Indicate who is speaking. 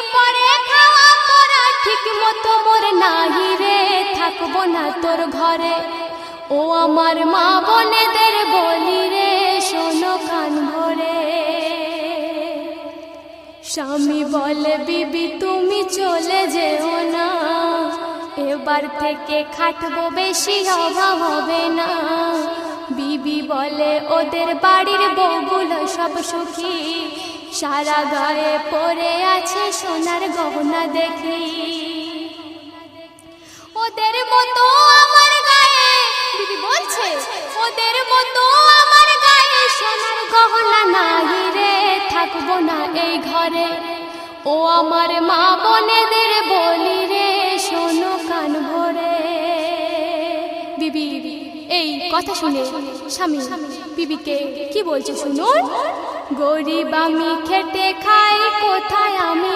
Speaker 1: এরপরে খাওয়া পড়া ঠিক মতো মোর নাহি রে, থাকব না তোর ঘরে। ও আমার মা বোনেদের বলি রে, শোনো কান ভরে। স্বামী বলে, বিবি, তুমি চলে যেও না। এবার থেকে খাটবো বেশি অভাব হবে না। বিবি বলে, ওদের বাড়ির বউগুলো সব সুখী। সারা গায়ে পড়ে আছে সোনার গহনা দেখি। ওদের মতো আমার গায়ে, দিদি বলছে, ওদের মতো আমার গায়ে সোনার গহনা নাই রে, থাকব না এই ঘরে। ও আমার মা বোনেদের বলি রে, শোনো কান ভরে। বিবি এই কথা শুনে স্বামী, বিবিকে কি বলছে শুনুন? গরিব আমি খেটে আমি